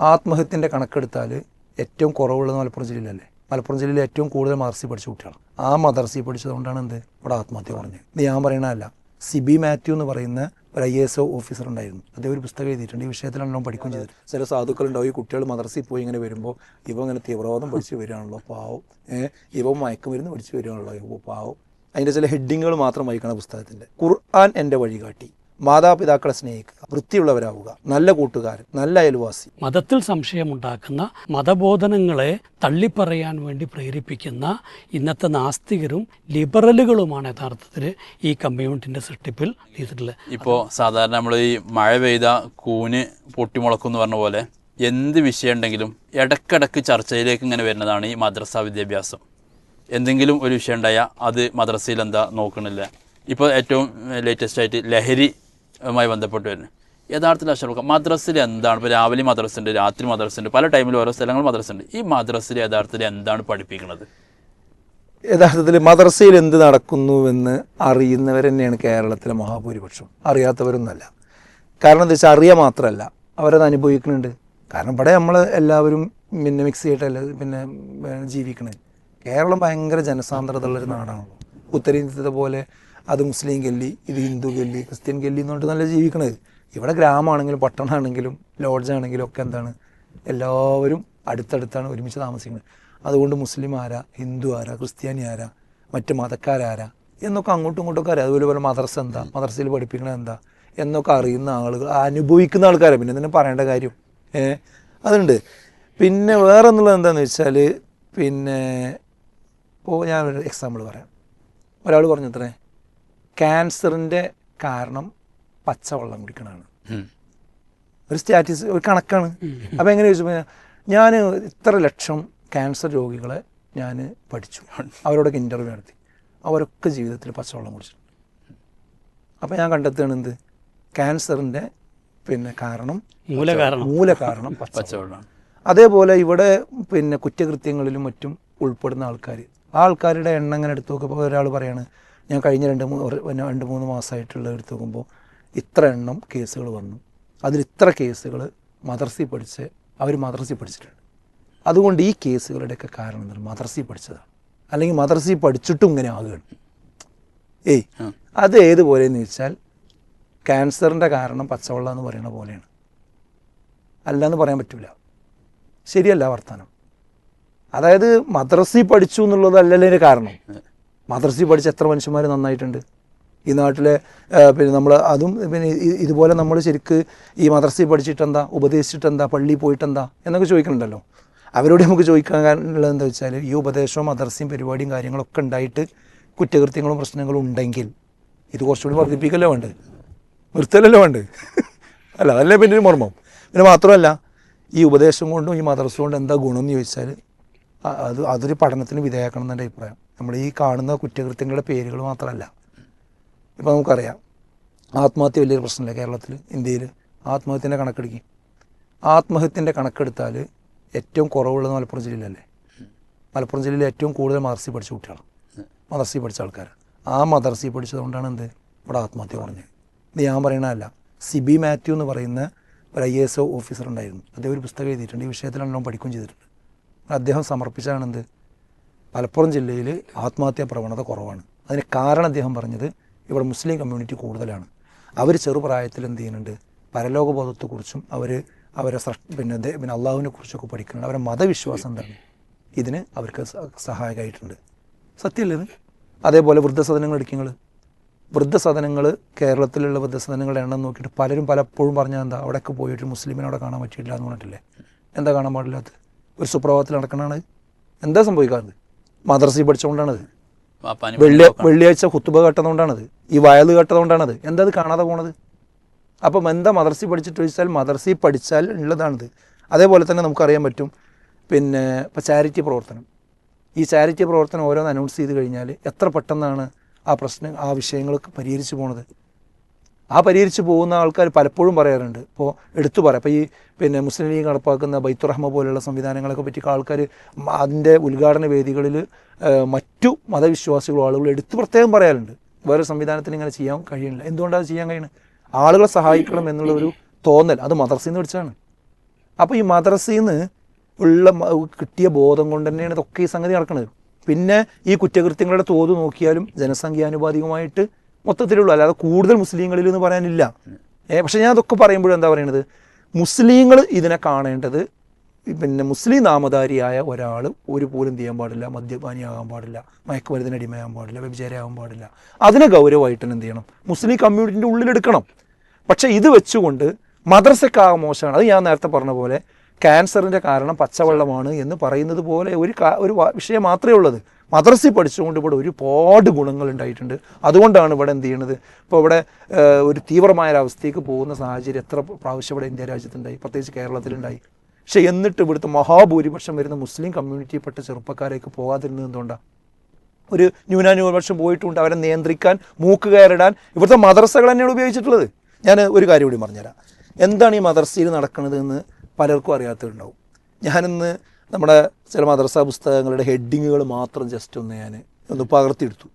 ആത്മഹത്യന്റെ കണക്കെടുത്താൽ ഏറ്റവും കുറവുള്ളത് മലപ്പുറം ജില്ലയിലല്ലേ? മലപ്പുറം ജില്ലയിൽ ഏറ്റവും കൂടുതൽ മദർസി പഠിച്ച കുട്ടികളാണ്. ആ മദർസി പഠിച്ചതുകൊണ്ടാണ് എന്ത്? ഇവിടെ ആത്മഹത്യ പറഞ്ഞത്. ഇത് ഞാൻ പറയണതല്ല സിബി മാത്യു എന്ന് പറയുന്ന ഒരു ഐ എസ് ഒ ഓഫീസർ ഉണ്ടായിരുന്നു. അദ്ദേഹം ഒരു പുസ്തകം എഴുതിയിട്ടുണ്ട്. ഈ വിഷയത്തിലാണല്ലോ പഠിക്കുകയും ചെയ്തത് ചില സാധുക്കളുണ്ടാവും. ഈ കുട്ടികൾ മദർസി പോയി ഇങ്ങനെ വരുമ്പോൾ ഇവ ഇങ്ങനെ തീവ്രവാദം പഠിച്ച് വരികയാണല്ലോ പാവം. ഇവ മയക്കുമരുന്ന് പഠിച്ച് വരികയാണല്ലോ പാവം. അതിന്റെ ചില ഹെഡിങ്ങുകൾ മാത്രം വായിക്കണം പുസ്തകത്തിന്റെ ഖുർആൻ എന്റെ വഴികാട്ടി. മാതാപിതാക്കളെ സ്നേഹിക്കുക വൃത്തിയുള്ളവരാവുക നല്ല കൂട്ടുകാരൻ നല്ല അയൽവാസി. മതത്തിൽ സംശയമുണ്ടാക്കുന്ന മതബോധനങ്ങളെ തള്ളിപ്പറയാൻ വേണ്ടി പ്രേരിപ്പിക്കുന്ന ഇന്നത്തെ നാസ്തികരും ലിബറലുകളുമാണ് യഥാർത്ഥത്തിൽ ഈ കമ്മ്യൂണിറ്റിന്റെ സൃഷ്ടിപ്പിൽ ചെയ്തിട്ടുള്ളത് ഇപ്പോൾ സാധാരണ നമ്മൾ ഈ മഴ പെയ്ത കൂന് പൊട്ടിമുളക്കും എന്ന് പറഞ്ഞ പോലെ എന്ത് വിഷയം ഉണ്ടെങ്കിലും ഇടക്കിടക്ക് ചർച്ചയിലേക്ക് ഇങ്ങനെ വരുന്നതാണ് ഈ മദ്രസ വിദ്യാഭ്യാസം. എന്തെങ്കിലും ഒരു വിഷയം ഉണ്ടായാൽ അത് മദ്രസയിൽ എന്താ നോക്കണില്ല. ഇപ്പോൾ ഏറ്റവും ലേറ്റസ്റ്റ് ആയിട്ട് ലഹരിയുമായി ബന്ധപ്പെട്ട് വരുന്നത്. യഥാർത്ഥത്തിൽ അഷറഫ് മദ്രസിൽ എന്താണ്? ഇപ്പോൾ രാവിലെ മദ്രസ ഉണ്ട് രാത്രി മദ്രസ ഉണ്ട് പല ടൈമിൽ ഓരോ സ്ഥലങ്ങൾ മദ്രസ ഉണ്ട് ഈ മദ്രസ്സിൽ യഥാർത്ഥത്തിൽ എന്താണ് പഠിപ്പിക്കുന്നത്? യഥാർത്ഥത്തിൽ മദ്രസയിൽ എന്ത് നടക്കുന്നുവെന്ന് അറിയുന്നവർ തന്നെയാണ് കേരളത്തിലെ മഹാഭൂരിപക്ഷം. അറിയാത്തവരൊന്നുമല്ല. കാരണം എന്താ വെച്ചാൽ അറിയുക മാത്രമല്ല. അവരത് അനുഭവിക്കുന്നുണ്ട്. കാരണം ഇവിടെ നമ്മൾ എല്ലാവരും പിന്നെ മിക്സ് ചെയ്തിട്ടല്ല പിന്നെ ജീവിക്കുന്നത് കേരളം ഭയങ്കര ജനസാന്ദ്രത ഉള്ളൊരു നാടാണല്ലോ. ഉത്തരേന്ത്യത്തെ പോലെ അത് മുസ്ലിം ഗല്ലി ഇത് ഹിന്ദു ഗല്ലി ക്രിസ്ത്യൻ ഗല്ലി എന്ന് പറഞ്ഞിട്ട് നല്ല ജീവിക്കണത്. ഇവിടെ ഗ്രാമമാണെങ്കിലും പട്ടണമാണെങ്കിലും ലോഡ്ജാണെങ്കിലും ഒക്കെ എന്താണ്? എല്ലാവരും അടുത്തടുത്താണ് ഒരുമിച്ച് താമസിക്കുന്നത്. അതുകൊണ്ട് മുസ്ലിം ആരാ? ഹിന്ദു ആരാ? ക്രിസ്ത്യാനി ആരാ? മറ്റ് മതക്കാരാരാ എന്നൊക്കെ അങ്ങോട്ടും ഇങ്ങോട്ടൊക്കെ അറിയാം. അതുപോലെ പോലെ മദർസ എന്താ? മദ്രസയിൽ പഠിപ്പിക്കണത് എന്താ? എന്നൊക്കെ അറിയുന്ന ആളുകൾ അനുഭവിക്കുന്ന ആൾക്കാരാണ് പിന്നെ ഇതിനെ പറയേണ്ട കാര്യം ഏ? അതുണ്ട്. പിന്നെ വേറെ എന്നുള്ളത് എന്താണെന്ന് വെച്ചാൽ പിന്നെ ഇപ്പോൾ ഞാൻ ഒരു എക്സാമ്പിൾ പറയാം. ഒരാൾ പറഞ്ഞു അത്രേ ക്യാൻസറിന്റെ കാരണം പച്ചവെള്ളം കുടിക്കണതാണ്. ഒരു സ്റ്റാറ്റിസ് ഒരു കണക്കാണ്. അപ്പോൾ എങ്ങനെ ചോദിച്ചു ഞാൻ ഇത്ര ലക്ഷം ക്യാൻസർ രോഗികളെ ഞാൻ പഠിച്ചു. അവരോടൊക്കെ ഇന്റർവ്യൂ നടത്തി. അവരൊക്കെ ജീവിതത്തിൽ പച്ചവെള്ളം കുടിച്ചിട്ടുണ്ട്. അപ്പോൾ ഞാൻ കണ്ടെത്തുകയാണ് എന്ത്? ക്യാൻസറിന്റെ പിന്നെ കാരണം മൂല കാരണം പച്ചവെള്ളമാണ് അതേപോലെ ഇവിടെ പിന്നെ കുറ്റകൃത്യങ്ങളിലും മറ്റും ഉൾപ്പെടുന്ന ആൾക്കാർ ആ ആൾക്കാരുടെ എണ്ണം ഇങ്ങനെ എടുത്തു നോക്കുമ്പോൾ ഒരാൾ പറയാണ് ഞാൻ കഴിഞ്ഞ രണ്ട് മൂന്ന് രണ്ട് മൂന്ന് മാസമായിട്ടുള്ള എടുത്ത് നോക്കുമ്പോൾ ഇത്ര എണ്ണം കേസുകൾ വന്നു. അതിൽ ഇത്ര കേസുകൾ മദർസി പഠിച്ച് അവർ മദർസി പഠിച്ചിട്ടുണ്ട്. അതുകൊണ്ട് ഈ കേസുകളുടെയൊക്കെ കാരണം എന്താണ് മദർസി പഠിച്ചതാണ്. അല്ലെങ്കിൽ മദർസി പഠിച്ചിട്ടും ഇങ്ങനെ ആകുകയാണ്. ഏയ്. അത് ഏതുപോലെയെന്ന് വെച്ചാൽ ക്യാൻസറിന്റെ കാരണം പച്ചവെള്ളം എന്ന് പറയുന്ന പോലെയാണ്. അല്ല എന്ന് പറയാൻ പറ്റില്ല ശരിയല്ല വർത്തമാനം. അതായത് മദ്രസി പഠിച്ചു എന്നുള്ളത് അല്ലല്ലേ കാരണം. മദ്രസി പഠിച്ച എത്ര മനുഷ്യന്മാർ നന്നായിട്ടുണ്ട്. ഈ നാട്ടിലെ പിന്നെ നമ്മൾ അതും പിന്നെ ഇതുപോലെ നമ്മൾ ശരിക്ക് ഈ മദർസി പഠിച്ചിട്ടെന്താ ഉപദേശിച്ചിട്ടെന്താ പള്ളിയിൽ പോയിട്ടെന്താ എന്നൊക്കെ ചോദിക്കുന്നുണ്ടല്ലോ അവരോട് നമുക്ക് ചോദിക്കാനുള്ളത് എന്താ വെച്ചാൽ ഈ ഉപദേശവും മദ്രസയും പരിപാടിയും കാര്യങ്ങളൊക്കെ ഉണ്ടായിട്ട് കുറ്റകൃത്യങ്ങളും പ്രശ്നങ്ങളും ഉണ്ടെങ്കിൽ ഇത് കുറച്ചുകൂടി വർദ്ധിപ്പിക്കല്ലോ വേണ്ടത്? നിർത്തലല്ലോ വേണ്ടത്? അല്ല അതല്ലേ പിന്നെ ഒരു മർമ്മം. പിന്നെ മാത്രമല്ല ഈ ഉപദേശം കൊണ്ടും ഈ മദ്രസ കൊണ്ടും എന്താ ഗുണം എന്ന് ചോദിച്ചാൽ അത് അതൊരു പഠനത്തിന് വിധേയമാക്കണം എന്നെ അഭിപ്രായം. നമ്മൾ ഈ കാണുന്ന കുറ്റകൃത്യങ്ങളുടെ പേരുകൾ മാത്രമല്ല. ഇപ്പോൾ നമുക്കറിയാം ആത്മഹത്യ വലിയൊരു പ്രശ്നമില്ല കേരളത്തിൽ ഇന്ത്യയിൽ? ആത്മഹത്യന്റെ കണക്കെടുക്കും. ആത്മഹത്യന്റെ കണക്കെടുത്താൽ ഏറ്റവും കുറവുള്ളത് മലപ്പുറം ജില്ലയിലല്ലേ? മലപ്പുറം ജില്ലയിൽ ഏറ്റവും കൂടുതൽ മദർസി പഠിച്ച കുട്ടികളാണ്. മദർസി പഠിച്ച ആൾക്കാർ ആ മദർസി പഠിച്ചതുകൊണ്ടാണ് എന്ത്? ഇവിടെ ആത്മഹത്യ കുറഞ്ഞത് ഇത് ഞാൻ പറയണതല്ല സിബി മാത്യു എന്ന് പറയുന്ന ഒരു ഐ എസ് ഒ ഓഫീസർ ഉണ്ടായിരുന്നു. അദ്ദേഹം ഒരു പുസ്തകം എഴുതിയിട്ടുണ്ട്. ഈ വിഷയത്തിലെല്ലാം പഠിക്കുകയും ചെയ്തിട്ടുണ്ട്. അദ്ദേഹം സമർപ്പിച്ചതാണ് എന്ത്? മലപ്പുറം ജില്ലയിൽ ആത്മഹത്യാ പ്രവണത കുറവാണ്. അതിന് കാരണം അദ്ദേഹം പറഞ്ഞത് ഇവിടെ മുസ്ലിം കമ്മ്യൂണിറ്റി കൂടുതലാണ്. അവർ ചെറുപ്രായത്തിൽ എന്ത് ചെയ്യുന്നുണ്ട്? പരലോകബോധത്തെക്കുറിച്ചും അവർ അവരെ സൃഷ് പിന്നെ പിന്നെ അള്ളാഹുവിനെ കുറിച്ചൊക്കെ പഠിക്കുന്നുണ്ട്. അവരെ മതവിശ്വാസം എന്താണ്? ഇതിന് അവർക്ക് സഹായകമായിട്ടുണ്ട്. സത്യമല്ലേ അതേപോലെ വൃദ്ധസദനങ്ങൾ എടുക്കുന്നത് വൃദ്ധസദനങ്ങൾ കേരളത്തിലുള്ള വൃദ്ധസദനങ്ങളുടെ എണ്ണം നോക്കിയിട്ട് പലരും പലപ്പോഴും പറഞ്ഞാൽ എന്താ? അവിടെയൊക്കെ പോയിട്ട് മുസ്ലിമിനെ അവിടെ കാണാൻ പറ്റിയില്ല എന്ന് പറഞ്ഞിട്ടില്ലേ? എന്താ കാണാൻ പാടില്ലാത്തത്? ഒരു സുപ്രഭാതത്തിൽ നടക്കണതാണ്? എന്താ സംഭവിക്കാറ് മദ്രസയിൽ പഠിച്ചുകൊണ്ടാണത് പാപ്പാനി വെള്ളി വെള്ളിയാഴ്ച കുത്തുബ കേട്ടതുകൊണ്ടാണത് ഈ വയൽ കേട്ടതുകൊണ്ടാണത് എന്താ അത് കാണാതെ പോണത്? അപ്പം എന്താ മദർസി പഠിച്ചിട്ട് ചോദിച്ചാൽ മദർസി പഠിച്ചാൽ ഉള്ളതാണിത്. അതേപോലെ തന്നെ നമുക്കറിയാൻ പറ്റും. പിന്നെ ഇപ്പം ചാരിറ്റി പ്രവർത്തനം. ഈ ചാരിറ്റി പ്രവർത്തനം ഓരോന്ന് അനൗൺസ് ചെയ്ത് കഴിഞ്ഞാൽ എത്ര പെട്ടെന്നാണ് ആ പ്രശ്നം ആ വിഷയങ്ങളൊക്കെ പരിഹരിച്ചു പോണത്. ആ പരിഹരിച്ച് പോകുന്ന ആൾക്കാർ പലപ്പോഴും പറയാറുണ്ട്. ഇപ്പോൾ എടുത്തു പറയാം. അപ്പോൾ ഈ പിന്നെ മുസ്ലിം ലീഗ് നടപ്പാക്കുന്ന ബൈത്തുറഹ്മ പോലെയുള്ള സംവിധാനങ്ങളൊക്കെ പറ്റി ആൾക്കാർ അതിന്റെ ഉദ്ഘാടന വേദികളിൽ മറ്റു മതവിശ്വാസികളും ആളുകൾ എടുത്തു പ്രത്യേകം പറയാറുണ്ട്. വേറെ സംവിധാനത്തിന് ഇങ്ങനെ ചെയ്യാൻ കഴിയുന്നില്ല. എന്തുകൊണ്ടാണ് ചെയ്യാൻ കഴിയുന്നത്? ആളുകളെ സഹായിക്കണം എന്നുള്ള ഒരു തോന്നൽ. അത് മദർസിൽ നിന്ന് അപ്പോൾ ഈ മദ്രസയിൽ നിന്ന് ഉള്ള കിട്ടിയ ബോധം കൊണ്ട് തന്നെയാണ് ഇതൊക്കെ ഈ സംഗതി നടക്കുന്നത് പിന്നെ ഈ കുറ്റകൃത്യങ്ങളുടെ തോത് നോക്കിയാലും ജനസംഖ്യാനുപാതികമായിട്ട് മൊത്തത്തിലുള്ളൂ. അല്ലാതെ കൂടുതൽ മുസ്ലിങ്ങളിൽ എന്ന് പറയാനില്ല. പക്ഷേ ഞാൻ അതൊക്കെ പറയുമ്പോഴും എന്താ പറയണത്? മുസ്ലിങ്ങൾ ഇതിനെ കാണേണ്ടത് പിന്നെ മുസ്ലിം നാമധാരിയായ ഒരാൾ ഒരു പോലും ചെയ്യാൻ പാടില്ല മദ്യപാനിയാകാൻ പാടില്ല മയക്കുമരുന്നിന് അടിമയാകാൻ പാടില്ല വ്യഭിചാരയാകാൻ പാടില്ല. അതിനെ ഗൗരവമായിട്ട് എന്ത് ചെയ്യണം? മുസ്ലിം കമ്മ്യൂണിറ്റിന്റെ ഉള്ളിലെടുക്കണം. പക്ഷേ ഇത് വെച്ചുകൊണ്ട് മദ്രസക്കാകെ മോശമാണ്. അത് ഞാൻ നേരത്തെ പറഞ്ഞ പോലെ ക്യാൻസറിന്റെ കാരണം പച്ചവെള്ളമാണ് എന്ന് പറയുന്നത് പോലെ ഒരു ഒരു വിഷയം മാത്രമേ ഉള്ളത് മദ്രസയിൽ പഠിച്ചുകൊണ്ട് ഇവിടെ ഒരുപാട് ഗുണങ്ങൾ ഉണ്ടായിട്ടുണ്ട്. അതുകൊണ്ടാണ് ഇവിടെ എന്ത് ചെയ്യണത്? ഇപ്പോൾ ഇവിടെ ഒരു തീവ്രമായ ഒരവസ്ഥയ്ക്ക് പോകുന്ന സാഹചര്യം എത്ര പ്രാവശ്യം ഇവിടെ ഇന്ത്യ രാജ്യത്തുണ്ടായി? പ്രത്യേകിച്ച് കേരളത്തിലുണ്ടായി. പക്ഷേ എന്നിട്ട് ഇവിടുത്തെ മഹാഭൂരിപക്ഷം വരുന്ന മുസ്ലിം കമ്മ്യൂണിറ്റിയിൽപ്പെട്ട ചെറുപ്പക്കാരേക്ക് പോകാതിരുന്നത് എന്തുകൊണ്ടാണ് ഒരു ന്യൂനാന്യൂനപക്ഷം പോയിട്ടുണ്ട് അവരെ നിയന്ത്രിക്കാൻ മൂക്ക് കയറിടാൻ. ഇവിടുത്തെ മദ്രസകൾ തന്നെയാണ് ഉപയോഗിച്ചിട്ടുള്ളത്. ഞാൻ ഒരു കാര്യം കൂടി പറഞ്ഞുതരാം. എന്താണ് ഈ മദ്രസയിൽ നടക്കുന്നത് എന്ന് പലർക്കും അറിയാത്തതുണ്ടാവും ഞാനിന്ന് നമ്മുടെ ചില മദ്രസ പുസ്തകങ്ങളുടെ ഹെഡിങ്ങുകൾ മാത്രം ജസ്റ്റ് ഒന്ന് ഞാൻ ഒന്ന് പകർത്തിയെടുത്തു.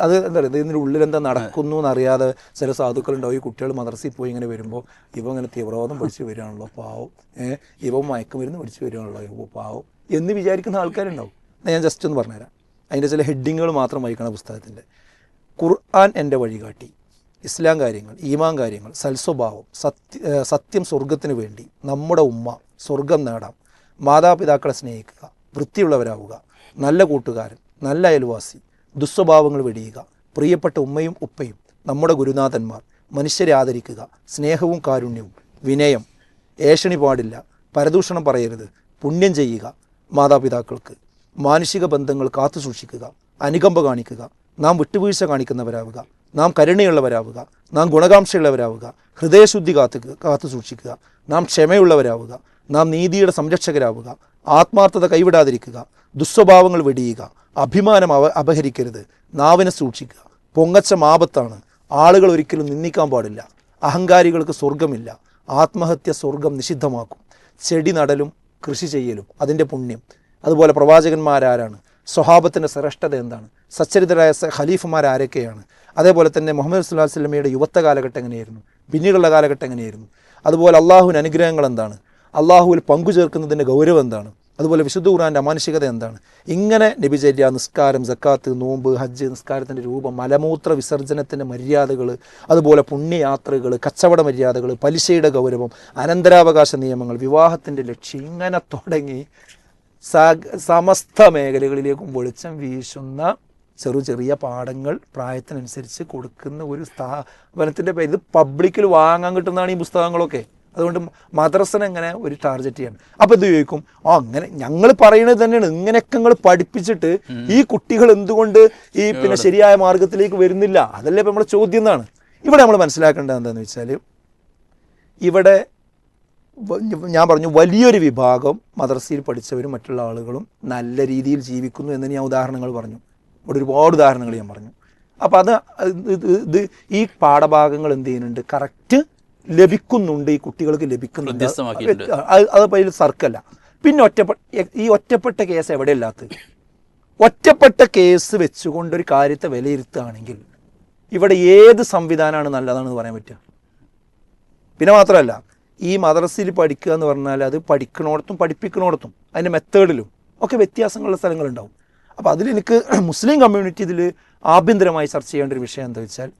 അത് എന്താ പറയുക ഇതിന്റെ ഉള്ളിൽ എന്താ നടക്കുന്നു എന്നറിയാതെ ചില സാധുക്കളുണ്ടാവും ഈ കുട്ടികൾ മദ്രസയിൽ പോയി ഇങ്ങനെ വരുമ്പോൾ ഇവ ഇങ്ങനെ തീവ്രവാദം പഠിച്ചു വരികയാണല്ലോ പാവം. ഏഹ് ഇവ മയക്കുമരുന്ന് പഠിച്ച് വരികയാണല്ലോ ഇവ പാവം. എന്ന് വിചാരിക്കുന്ന ആൾക്കാരുണ്ടാവും. ഞാൻ ജസ്റ്റ് ഒന്ന് പറഞ്ഞുതരാം. അതിന്റെ ചില ഹെഡിങ്ങുകൾ മാത്രം വായിക്കണം പുസ്തകത്തിന്റെ ഖുർആൻ എന്റെ വഴികാട്ടി ഇസ്ലാം കാര്യങ്ങൾ ഈമാൻ കാര്യങ്ങൾ സൽസ്വഭാവം സത്യ സത്യം സ്വർഗത്തിന് വേണ്ടി നമ്മുടെ ഉമ്മ സ്വർഗം നേടാം. മാതാപിതാക്കളെ സ്നേഹിക്കുക വൃത്തിയുള്ളവരാവുക നല്ല കൂട്ടുകാരൻ നല്ല അയൽവാസി ദുസ്വഭാവങ്ങൾ വെടിയുക പ്രിയപ്പെട്ട ഉമ്മയും ഉപ്പയും നമ്മുടെ ഗുരുനാഥന്മാർ മനുഷ്യരെ ആദരിക്കുക സ്നേഹവും കാരുണ്യവും വിനയം ഏഷണി പാടില്ല പരദൂഷണം പറയരുത് പുണ്യം ചെയ്യുക മാതാപിതാക്കൾക്ക് മാനുഷിക ബന്ധങ്ങൾ കാത്തു സൂക്ഷിക്കുക അനുകമ്പ കാണിക്കുക നാം വിട്ടുവീഴ്ച കാണിക്കുന്നവരാവുക നാം കരുണയുള്ളവരാവുക നാം ഗുണകാംക്ഷയുള്ളവരാവുക ഹൃദയശുദ്ധി കാത്തു കാത്തു സൂക്ഷിക്കുക നാം ക്ഷമയുള്ളവരാവുക നാം നീതിയുടെ സംരക്ഷകരാവുക ആത്മാർത്ഥത കൈവിടാതിരിക്കുക ദുസ്വഭാവങ്ങൾ വെടിയുക അഭിമാനം അവ അപഹരിക്കരുത് നാവിനെ സൂക്ഷിക്കുക. പൊങ്ങച്ച ആപത്താണ്. ആളുകൾ ഒരിക്കലും നിന്ദിക്കാൻ പാടില്ല. അഹങ്കാരികൾക്ക് സ്വർഗമില്ല ആത്മഹത്യ സ്വർഗം നിഷിദ്ധമാക്കും. ചെടി നടലും കൃഷി ചെയ്യലും. അതിന്റെ പുണ്യം. അതുപോലെ പ്രവാചകന്മാരാരാണ്. സ്വഹാബത്തിന്റെ ശ്രേഷ്ഠത എന്താണ്? സച്ചരിതരായ ഖലീഫമാർ ആരൊക്കെയാണ് അതേപോലെ തന്നെ മുഹമ്മദ് സുല്ലാ സ്വലമിയുടെ യുവത്വ കാലഘട്ടം എങ്ങനെയായിരുന്നു? പിന്നീടുള്ള കാലഘട്ടം എങ്ങനെയായിരുന്നു? അതുപോലെ അള്ളാഹുവിന് അനുഗ്രഹങ്ങൾ എന്താണ്? അള്ളാഹുവിൽ പങ്കുചേർക്കുന്നതിന്റെ ഗൗരവം എന്താണ്? അതുപോലെ വിശുദ്ധ ഖുറാന്റെ അമാനുഷികത എന്താണ്? ഇങ്ങനെ നബിചര്യ നിസ്കാരം സക്കാത്ത് നോമ്പ് ഹജ്ജ് നിസ്കാരത്തിന്റെ രൂപം മലമൂത്ര വിസർജനത്തിന്റെ മര്യാദകൾ അതുപോലെ പുണ്യയാത്രകൾ കച്ചവട മര്യാദകൾ പലിശയുടെ ഗൗരവം അനന്തരാവകാശ നിയമങ്ങൾ വിവാഹത്തിന്റെ ലക്ഷ്യം ഇങ്ങനെ തുടങ്ങി സമസ്ത മേഖലകളിലേക്കും വെളിച്ചം വീശുന്ന ചെറു ചെറിയ പാഠങ്ങൾ പ്രായത്തിനനുസരിച്ച് കൊടുക്കുന്ന ഒരു സ്ഥാപനത്തിന്റെ പേര്. ഇത് പബ്ലിക്കിൽ വാങ്ങാൻ കിട്ടുന്നതാണ് ഈ പുസ്തകങ്ങളൊക്കെ. അതുകൊണ്ട് മദ്രസനെ എങ്ങനെ ഒരു ടാർഗറ്റ് ചെയ്യണം അപ്പോൾ ഇത് ചോദിക്കും ആ അങ്ങനെ ഞങ്ങൾ പറയുന്നത് തന്നെയാണ്. ഇങ്ങനെയൊക്കെ നിങ്ങൾ പഠിപ്പിച്ചിട്ട് ഈ കുട്ടികൾ എന്തുകൊണ്ട് ഈ പിന്നെ ശരിയായ മാർഗത്തിലേക്ക് വരുന്നില്ല? അതല്ലേ ഇപ്പം നമ്മുടെ ചോദ്യം എന്നാണ്. ഇവിടെ നമ്മൾ മനസ്സിലാക്കേണ്ടത് എന്താണെന്ന് വെച്ചാൽ ഇവിടെ ഞാൻ പറഞ്ഞു വലിയൊരു വിഭാഗം മദ്രസയിൽ പഠിച്ചവരും മറ്റുള്ള ആളുകളും നല്ല രീതിയിൽ ജീവിക്കുന്നു എന്ന് ഞാൻ ഉദാഹരണങ്ങൾ പറഞ്ഞു. ഇവിടെ ഒരുപാട് ഉദാഹരണങ്ങൾ ഞാൻ പറഞ്ഞു. അപ്പോൾ അത് ഇത് ഇത് ഈ പാഠഭാഗങ്ങൾ എന്ത് ചെയ്യുന്നുണ്ട്? കറക്റ്റ് ലഭിക്കുന്നുണ്ട് ഈ കുട്ടികൾക്ക് ലഭിക്കുന്നുണ്ട്. അത് അതിൽ സർക്കല്ല. പിന്നെ ഒറ്റപ്പെട്ട ഈ ഒറ്റപ്പെട്ട കേസ് എവിടെ ഇല്ലാത്തത് ഒറ്റപ്പെട്ട കേസ് വെച്ചുകൊണ്ട് ഒരു കാര്യത്തെ വിലയിരുത്തുകയാണെങ്കിൽ ഇവിടെ ഏത് സംവിധാനമാണ് നല്ലതാണെന്ന് പറയാൻ പറ്റുക? പിന്നെ മാത്രമല്ല ഈ മദ്രസയിൽ പഠിക്കുക എന്ന് പറഞ്ഞാൽ അത് പഠിക്കണോടത്തും പഠിപ്പിക്കണോടത്തും അതിന്റെ മെത്തേഡിലും ഒക്കെ വ്യത്യാസങ്ങളുള്ള സ്ഥലങ്ങളുണ്ടാവും. അപ്പോൾ അതിൽ എനിക്ക് മുസ്ലിം കമ്മ്യൂണിറ്റി ഇതിൽ ആഭ്യന്തരമായി ചർച്ച ചെയ്യേണ്ട ഒരു വിഷയം എന്താ വെച്ചാൽ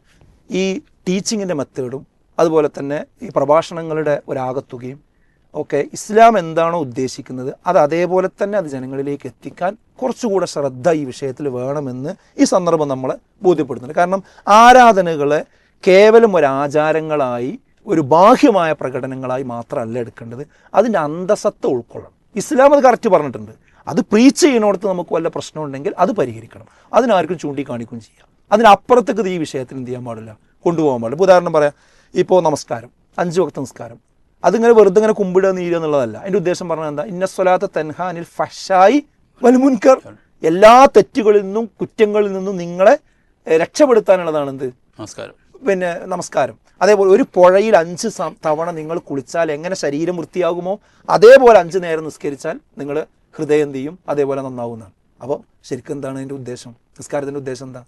ഈ ടീച്ചിങ്ങിന്റെ മെത്തേഡും അതുപോലെ തന്നെ ഈ പ്രഭാഷണങ്ങളുടെ ഒരാകത്തുകയും ഒക്കെ ഇസ്ലാം എന്താണോ ഉദ്ദേശിക്കുന്നത് അത് അതേപോലെ തന്നെ അത് ജനങ്ങളിലേക്ക് എത്തിക്കാൻ കുറച്ചുകൂടെ ശ്രദ്ധ ഈ വിഷയത്തിൽ വേണമെന്ന് ഈ സന്ദർഭം നമ്മൾ ബോധ്യപ്പെടുന്നുണ്ട് കാരണം ആരാധനകളെ കേവലം ഒരു ആചാരങ്ങളായി ഒരു ബാഹ്യമായ പ്രകടനങ്ങളായി മാത്രമല്ല എടുക്കേണ്ടത്. അതിന്റെ അന്തസത്ത ഉൾക്കൊള്ളണം. ഇസ്ലാം അത് കറക്റ്റ് പറഞ്ഞിട്ടുണ്ട്. അത് പ്രീച്ച് ചെയ്യുന്നിടത്ത് നമുക്ക് വല്ല പ്രശ്നമുണ്ടെങ്കിൽ അത് പരിഹരിക്കണം. അതിനാർക്കും ചൂണ്ടിക്കാണിക്കുകയും ചെയ്യാം. അതിനപ്പുറത്തേക്ക് ഈ വിഷയത്തിൽ എന്ത് ചെയ്യാൻ പാടില്ല? കൊണ്ടുപോകാൻ പാടില്ല. ഉദാഹരണം പറയാം. ഇപ്പോൾ നമസ്കാരം. അഞ്ച് വക്ത നമസ്കാരം. അതിങ്ങനെ വെറുതെ ഇങ്ങനെ കുമ്പിടുക നീരുക എന്നുള്ളതല്ല. എന്റെ ഉദ്ദേശം പറഞ്ഞാൽ എന്താ? ഇന്ന സ്വലാത്ത തൻഹാനിൽ ഫഷായി വൽമുൻകർ എല്ലാ തെറ്റുകളിൽ നിന്നും കുറ്റങ്ങളിൽ നിന്നും നിങ്ങളെ രക്ഷപ്പെടുത്താനുള്ളതാണ് എന്ത് നമസ്കാരം. പിന്നെ നമസ്കാരം. അതേപോലെ ഒരു പുഴയിൽ അഞ്ച് തവണ നിങ്ങൾ കുളിച്ചാൽ എങ്ങനെ ശരീരം വൃത്തിയാകുമോ അതേപോലെ അഞ്ച് നേരം നിസ്കരിച്ചാൽ നിങ്ങൾ ഹൃദയം ചെയ്യും? അതേപോലെ നന്നാവുന്നതാണ്. അപ്പോൾ ശരിക്കും എന്താണ് അതിന്റെ ഉദ്ദേശം? നിസ്കാരത്തിന്റെ ഉദ്ദേശം എന്താ?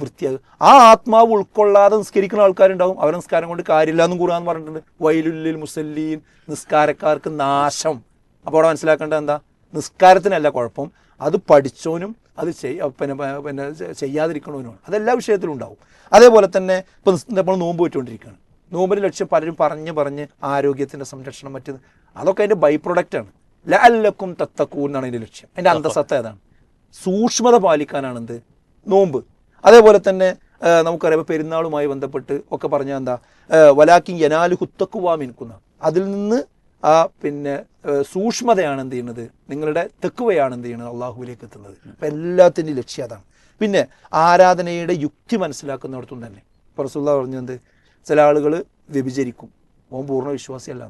വൃത്തിയാകുക ആ ആത്മാവ് ഉൾക്കൊള്ളാതെ നിസ്കരിക്കുന്ന ആൾക്കാരുണ്ടാവും. അവരെ നിസ്കാരം കൊണ്ട് കാര്യമില്ല എന്നും കൂടാന്ന് പറഞ്ഞിട്ടുണ്ട്. വയലുള്ളിൽ മുസല്ലീൻ നിസ്കാരക്കാർക്ക് നാശം. അപ്പോൾ അവിടെ മനസ്സിലാക്കേണ്ടത് എന്താ? നിസ്കാരത്തിനല്ല കുഴപ്പം. അത് പഠിച്ചവനും അത് ചെയ്യ പിന്നെ പിന്നെ ചെയ്യാതിരിക്കണവനുമാണ്. അതെല്ലാ വിഷയത്തിലും ഉണ്ടാവും. അതേപോലെ തന്നെ ഇപ്പം നമ്മൾ നോമ്പ് പോയിട്ടുകൊണ്ടിരിക്കുകയാണ് നോമ്പിന് ലക്ഷ്യം പലരും പറഞ്ഞ് പറഞ്ഞ് ആരോഗ്യത്തിന്റെ സംരക്ഷണം മറ്റത്. അതൊക്കെ അതിന്റെ ബൈ പ്രൊഡക്റ്റാണ് ലല്ലക്കും തത്തക്കൂൻ എന്നാണ് അതിന്റെ ലക്ഷ്യം. അതിന്റെ അന്തസത്ത ഏതാണ്? സൂക്ഷ്മത പാലിക്കാനാണെന്ത്? നോമ്പ്. അതേപോലെ തന്നെ നമുക്കറിയാം പെരുന്നാളുമായി ബന്ധപ്പെട്ട് ഒക്കെ പറഞ്ഞാൽ എന്താ വലാക്കിങ് യനാലു ഹുത്തക്കുവാ മിൻക്കുന്ന അതിൽ നിന്ന് ആ പിന്നെ സൂക്ഷ്മതയാണ് എന്ത് ചെയ്യുന്നത്? നിങ്ങളുടെ തെക്കുവയാണ് എന്ത് ചെയ്യുന്നത്? അള്ളാഹുവിലേക്ക് എത്തുന്നത്. അപ്പം എല്ലാത്തിന്റെയും ലക്ഷ്യം അതാണ്. പിന്നെ ആരാധനയുടെ യുക്തി മനസ്സിലാക്കുന്നിടത്തും തന്നെ. പ്രസുല്ല പറഞ്ഞത് ചില ആളുകൾ വ്യഭിചരിക്കും. ഓൻ പൂർണ വിശ്വാസിയല്ല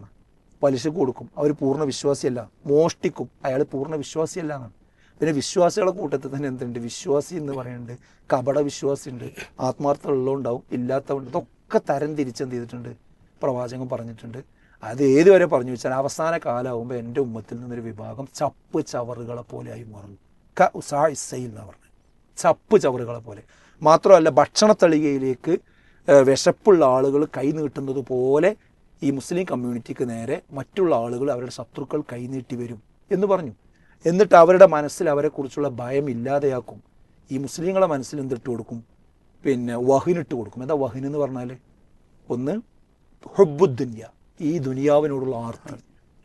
പലിശ കൊടുക്കും. അവർ പൂർണ വിശ്വാസിയല്ല. മോഷ്ടിക്കും. അയാൾ പൂർണ വിശ്വാസിയല്ല എന്നാണ്. പിന്നെ വിശ്വാസികളുടെ കൂട്ടത്തിൽ തന്നെ എന്തുണ്ട്? വിശ്വാസി എന്ന് പറയുന്നുണ്ട്. കപട വിശ്വാസി ഉണ്ട് ആത്മാർത്ഥമുള്ളതുണ്ടാവും ഇല്ലാത്തതുണ്ട് ഇതൊക്കെ തരം തിരിച്ചെന്ത് ചെയ്തിട്ടുണ്ട്? പ്രവാചകം പറഞ്ഞിട്ടുണ്ട്. അത് ഏതുവരെ പറഞ്ഞു വെച്ചാൽ അവസാന കാലമാകുമ്പോൾ എന്റെ ഉമ്മത്തിൽ നിന്നൊരു വിഭാഗം ചപ്പ് ചവറുകളെ പോലെ ആയി മാറുന്നു. ക ഉസാ ഇസൈൽ എന്ന് പറഞ്ഞു. ചപ്പ് ചവറുകളെ പോലെ. മാത്രമല്ല ഭക്ഷണത്തളികയിലേക്ക് വിശപ്പുള്ള ആളുകൾ കൈ നീട്ടുന്നത് പോലെ ഈ മുസ്ലിം കമ്മ്യൂണിറ്റിക്ക് നേരെ മറ്റുള്ള ആളുകൾ അവരുടെ ശത്രുക്കൾ കൈനീട്ടി വരും എന്ന് പറഞ്ഞു. എന്നിട്ട് അവരുടെ മനസ്സിൽ അവരെക്കുറിച്ചുള്ള ഭയം ഇല്ലാതെയാക്കും. ഈ മുസ്ലിങ്ങളെ മനസ്സിൽ എന്തിട്ട് കൊടുക്കും? പിന്നെ വഹിനിട്ട് കൊടുക്കും. എന്താ വഹിൻ എന്ന് പറഞ്ഞാൽ ഒന്ന് ഹുബുദ്ദുന്യ ഈ ദുനിയാവിനോടുള്ള ആർത്തി.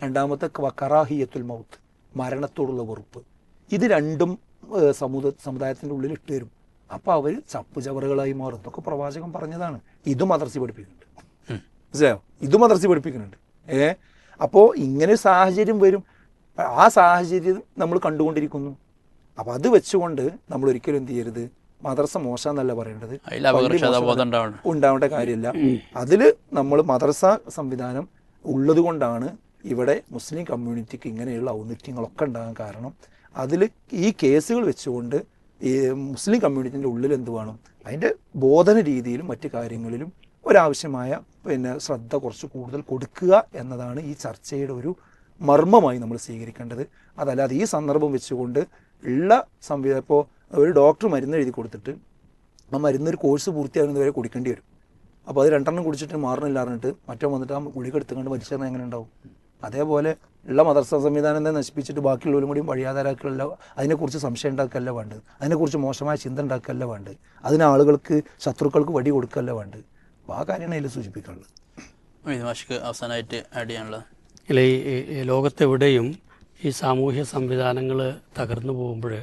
രണ്ടാമത്തെ കറാഹിയത്തുൽ മൗത്ത് മരണത്തോടുള്ള വെറുപ്പ്. ഇത് രണ്ടും സമൂഹ സമുദായത്തിന്റെ ഉള്ളിൽ ഇട്ട് വരും അപ്പോൾ അവർ ചപ്പു ചവറുകളായി മാറും. ഇതൊക്കെ പ്രവാചകൻ പറഞ്ഞതാണ്. ഇതും മദർസി പഠിപ്പിക്കുന്നുണ്ട്. മനസ്സിലായോ? ഇതും മദർസി പഠിപ്പിക്കുന്നുണ്ട്. ഏ? അപ്പോൾ ഇങ്ങനെ സാഹചര്യം വരും. ആ സാഹചര്യം നമ്മൾ കണ്ടുകൊണ്ടിരിക്കുന്നു. അപ്പോൾ അത് വെച്ചുകൊണ്ട് നമ്മൾ ഒരിക്കലും എന്ത് ചെയ്യരുത്? മദർസ മോശം എന്നല്ല പറയേണ്ടത് ഉണ്ടാവേണ്ട കാര്യമില്ല. അതിൽ നമ്മൾ മദർസ സംവിധാനം ഉള്ളത് കൊണ്ടാണ് ഇവിടെ മുസ്ലിം കമ്മ്യൂണിറ്റിക്ക് ഇങ്ങനെയുള്ള ഔന്നിത്യങ്ങളൊക്കെ ഉണ്ടാകാൻ കാരണം. അതിൽ ഈ കേസുകൾ വെച്ചുകൊണ്ട് ഈ മുസ്ലിം കമ്മ്യൂണിറ്റിന്റെ ഉള്ളിൽ എന്ത് വേണം? അതിന്റെ ബോധന രീതിയിലും മറ്റു കാര്യങ്ങളിലും ഒരാവശ്യമായ പിന്നെ ശ്രദ്ധ കുറച്ച് കൂടുതൽ കൊടുക്കുക എന്നതാണ് ഈ ചർച്ചയുടെ ഒരു മർമ്മമായി നമ്മൾ സ്വീകരിക്കേണ്ടത്. അതല്ലാതെ ഈ സന്ദർഭം വെച്ചുകൊണ്ട് ഉള്ള സംവിധാനം ഇപ്പോൾ ഒരു ഡോക്ടർ മരുന്ന് എഴുതി കൊടുത്തിട്ട് ആ മരുന്ന് ഒരു കോഴ്സ് പൂർത്തിയാകുന്നത് വരെ കുടിക്കേണ്ടി വരും. അപ്പോൾ അത് രണ്ടെണ്ണം കുടിച്ചിട്ട് മാറണില്ല പറഞ്ഞിട്ട് മറ്റോ വന്നിട്ട് ആ ഗുളിക എടുത്തുകൊണ്ട് വലിച്ചെറിഞ്ഞാൽ എങ്ങനെ ഉണ്ടാവും? അതേപോലെ ഉള്ള മദർസ സംവിധാനം തന്നെ നശിപ്പിച്ചിട്ട് ബാക്കിയുള്ളവരും കൂടി വഴിയാതാരാക്കലല്ല അതിനെക്കുറിച്ച് സംശയം ഉണ്ടാക്കുകയല്ല വേണ്ടത്. അതിനെക്കുറിച്ച് മോശമായ ചിന്ത ഉണ്ടാക്കുകയല്ല വേണ്ടത്. അതിന് ആളുകൾക്ക് ശത്രുക്കൾക്ക് വടി കൊടുക്കുകയല്ല വേണ്ടത്. അപ്പോൾ ആ കാര്യമാണ് അതിൽ സൂചിപ്പിക്കാനുള്ളത്. അവസാനമായിട്ട് ആഡ് ചെയ്യാനുള്ളത്. അല്ലെ ലോകത്തെവിടെയും ഈ സാമൂഹ്യ സംവിധാനങ്ങൾ തകർന്നു പോകുമ്പോൾ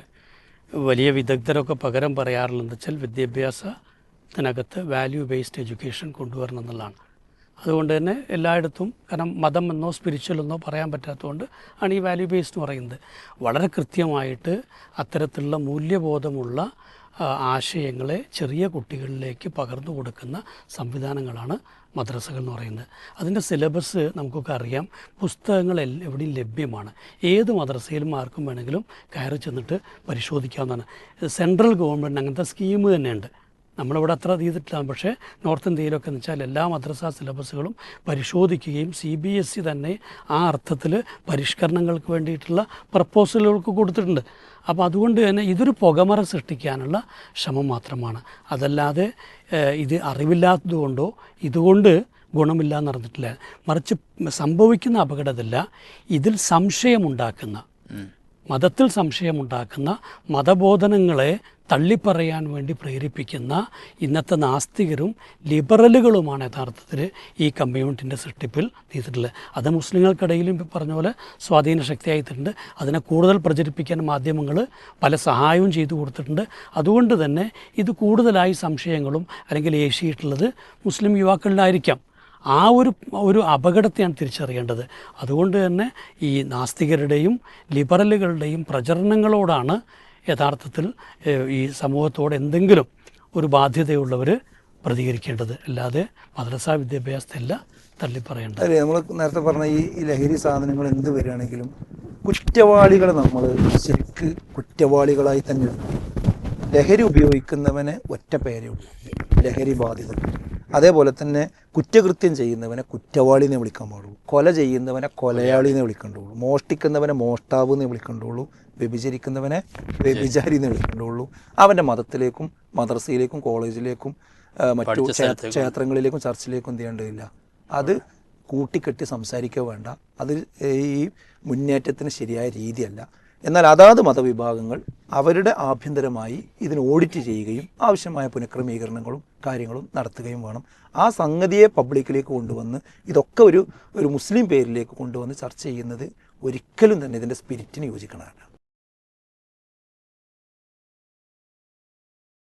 വലിയ വിദഗ്ധരൊക്കെ പകരം പറയാറുള്ളത് വെച്ചാൽ വിദ്യാഭ്യാസത്തിനകത്ത് വാല്യൂ ബേസ്ഡ് എഡ്യൂക്കേഷൻ കൊണ്ടുവരണം എന്നുള്ളതാണ്. അതുകൊണ്ട് തന്നെ എല്ലായിടത്തും കാരണം മതം എന്നോ സ്പിരിച്വൽ എന്നോ പറയാൻ പറ്റാത്തതുകൊണ്ട് ആണ് ഈ വാല്യൂ ബേസ്ഡ് എന്ന് പറയുന്നത്. വളരെ കൃത്യമായിട്ട് അത്തരത്തിലുള്ള മൂല്യബോധമുള്ള ആശയങ്ങളെ ചെറിയ കുട്ടികളിലേക്ക് പകർന്നു കൊടുക്കുന്ന സംവിധാനങ്ങളാണ് മദ്രസകൾ എന്ന് പറയുന്നത്. അതിന്റെ സിലബസ് നമുക്കൊക്കെ അറിയാം. പുസ്തകങ്ങൾ എവിടെയും ലഭ്യമാണ്. ഏത് മദ്രസയിലും ആർക്കും വേണമെങ്കിലും കയറി ചെന്നിട്ട് പരിശോധിക്കാവുന്നതാണ്. സെൻട്രൽ ഗവൺമെന്റ് അങ്ങനത്തെ സ്കീം തന്നെയുണ്ട്. നമ്മളിവിടെ അത്ര ചെയ്തിട്ടില്ല. പക്ഷേ നോർത്ത് ഇന്ത്യയിലൊക്കെ എന്ന് വെച്ചാൽ എല്ലാ മദ്രസാ സിലബസുകളും പരിശോധിക്കുകയും സി ബി എസ് ഇ തന്നെ ആ അർത്ഥത്തിൽ പരിഷ്കരണങ്ങൾക്ക് വേണ്ടിയിട്ടുള്ള പ്രപ്പോസലുകൾക്ക് കൊടുത്തിട്ടുണ്ട്. അപ്പോൾ അതുകൊണ്ട് തന്നെ ഇതൊരു പുകമറ സൃഷ്ടിക്കാനുള്ള ശ്രമം മാത്രമാണ്. അതല്ലാതെ ഇത് അറിവില്ലാത്തതുകൊണ്ടോ ഇതുകൊണ്ട് ഗുണമില്ല എന്ന് പറഞ്ഞിട്ടില്ല. മറിച്ച് സംഭവിക്കുന്ന അപകടമല്ല ഇതിൽ സംശയമുണ്ടാക്കുന്ന മതത്തിൽ സംശയമുണ്ടാക്കുന്ന മതബോധനങ്ങളെ തള്ളിപ്പറയാൻ വേണ്ടി പ്രേരിപ്പിക്കുന്ന ഇന്നത്തെ നാസ്തികരും ലിബറലുകളുമാണ് യഥാർത്ഥത്തിൽ ഈ കമ്മ്യൂണിറ്റിന്റെ സൃഷ്ടിപ്പിൽ നീത്തിട്ടുള്ളത്. അത് മുസ്ലിങ്ങൾക്കിടയിലും പറഞ്ഞ പോലെ സ്വാധീന ശക്തിയായിട്ടുണ്ട്. അതിനെ കൂടുതൽ പ്രചരിപ്പിക്കാൻ മാധ്യമങ്ങൾ പല സഹായവും ചെയ്തു കൊടുത്തിട്ടുണ്ട്. അതുകൊണ്ട് തന്നെ ഇത് കൂടുതലായി സംശയങ്ങളും അല്ലെങ്കിൽ ഏശിയിട്ടുള്ളത് മുസ്ലിം യുവാക്കളിലായിരിക്കാം. ആ ഒരു ഒരു അപകടത്തെയാണ് തിരിച്ചറിയേണ്ടത്. അതുകൊണ്ട് തന്നെ ഈ നാസ്തികരുടെയും ലിബറലുകളുടെയും പ്രചരണങ്ങളോടാണ് യഥാർത്ഥത്തിൽ ഈ സമൂഹത്തോട് എന്തെങ്കിലും ഒരു ബാധ്യതയുള്ളവർ പ്രതികരിക്കേണ്ടത്. അല്ലാതെ മദ്രസാ വിദ്യാഭ്യാസത്തില്ല തള്ളിപ്പറയേണ്ടത്. അതെ നമ്മൾ നേരത്തെ പറഞ്ഞ ഈ ലഹരി സാധനങ്ങൾ എന്ത് വരികയാണെങ്കിലും കുറ്റവാളികളെ നമ്മൾ ശരിക്ക് കുറ്റവാളികളായി തന്നെ. ലഹരി ഉപയോഗിക്കുന്നവന് ഒറ്റ പേരേ ഉള്ളൂ. ലഹരി ബാധിതൻ. അതേപോലെ തന്നെ കുറ്റകൃത്യം ചെയ്യുന്നവനെ കുറ്റവാളി കുറ്റവാളിനെ വിളിക്കാൻ പാടുള്ളൂ. കൊല ചെയ്യുന്നവനെ കൊലയാളി കൊലയാളിനെ വിളിക്കണ്ടുള്ളൂ. മോഷ്ടിക്കുന്നവനെ മോഷ്ടാവ് എന്ന് വിളിക്കണ്ടുള്ളൂ. വ്യഭിചരിക്കുന്നവനെ വ്യഭിചാരി എന്ന് വിളിക്കണ്ടുള്ളൂ. അവന്റെ മതത്തിലേക്കും മദ്രസയിലേക്കും കോളേജിലേക്കും മറ്റു. ക്ഷേത്രങ്ങളിലേക്കും ചർച്ചിലേക്കും എന്ത് ചെയ്യേണ്ടതില്ല അത് കൂട്ടിക്കെട്ടി സംസാരിക്കുക വേണ്ട. അത് ഈ മുന്നേറ്റത്തിന് ശരിയായ രീതിയല്ല. എന്നാൽ അതാത് മതവിഭാഗങ്ങൾ അവരുടെ ആഭ്യന്തരമായി ഇതിന് ഓഡിറ്റ് ചെയ്യുകയും ആവശ്യമായ പുനഃക്രമീകരണങ്ങളും കാര്യങ്ങളും നടത്തുകയും വേണം. ആ സംഗതിയെ പബ്ലിക്കിലേക്ക് കൊണ്ടുവന്ന് ഇതൊക്കെ ഒരു ഒരു മുസ്ലിം പേരിലേക്ക് കൊണ്ടുവന്ന് ചർച്ച ചെയ്യുന്നത് ഒരിക്കലും തന്നെ ഇതിന്റെ സ്പിരിറ്റിന് യോജിക്കണമല്ല.